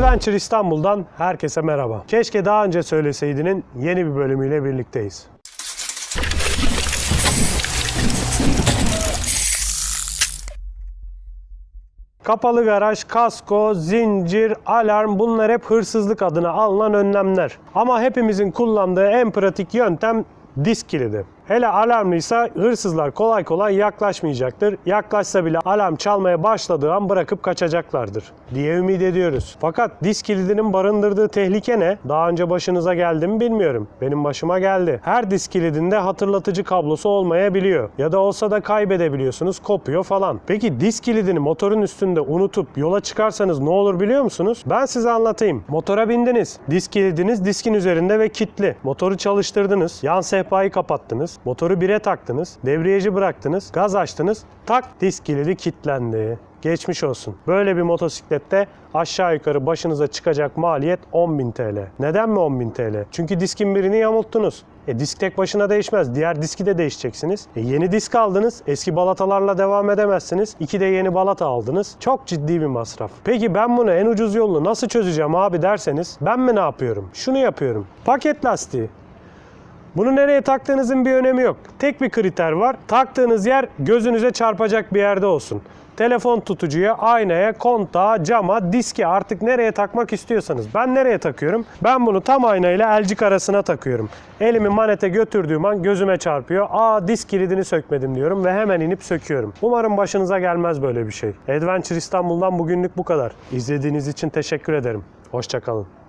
Adventure İstanbul'dan herkese merhaba. Keşke daha önce söyleseydinin yeni bir bölümüyle birlikteyiz. Kapalı garaj, kasko, zincir, alarm bunlar hep hırsızlık adına alınan önlemler. Ama hepimizin kullandığı en pratik yöntem disk kilidi. Hele alarmlıysa hırsızlar kolay kolay yaklaşmayacaktır. Yaklaşsa bile alarm çalmaya başladığı an bırakıp kaçacaklardır diye ümit ediyoruz. Fakat disk kilidinin barındırdığı tehlike ne? Daha önce başınıza geldi mi bilmiyorum. Benim başıma geldi. Her disk kilidinde hatırlatıcı kablosu olmayabiliyor. Ya da olsa da kaybedebiliyorsunuz, kopuyor falan. Peki disk kilidini motorun üstünde unutup yola çıkarsanız ne olur biliyor musunuz? Ben size anlatayım. Motora bindiniz. Disk kilidiniz diskin üzerinde ve kilitli. Motoru çalıştırdınız. Yan sehpayı kapattınız. Motoru bire taktınız. Debriyajı bıraktınız. Gaz açtınız. Tak disk kilidi kilitlendi. Geçmiş olsun. Böyle bir motosiklette aşağı yukarı başınıza çıkacak maliyet 10.000 TL. Neden mi 10.000 TL? Çünkü diskin birini yamulttunuz. E disk tek başına değişmez. Diğer diski de değişeceksiniz. E yeni disk aldınız. Eski balatalarla devam edemezsiniz. İki de yeni balata aldınız. Çok ciddi bir masraf. Peki ben bunu en ucuz yolunu nasıl çözeceğim abi derseniz ben mi ne yapıyorum? Şunu yapıyorum. Paket lastiği. Bunu nereye taktığınızın bir önemi yok. Tek bir kriter var. Taktığınız yer gözünüze çarpacak bir yerde olsun. Telefon tutucuya, aynaya, kontağa, cama, diske artık nereye takmak istiyorsanız. Ben nereye takıyorum? Ben bunu tam aynayla elcik arasına takıyorum. Elimi manete götürdüğüm an gözüme çarpıyor. Aa disk kilidini sökmedim diyorum ve hemen inip söküyorum. Umarım başınıza gelmez böyle bir şey. Adventure İstanbul'dan bugünlük bu kadar. İzlediğiniz için teşekkür ederim. Hoşçakalın.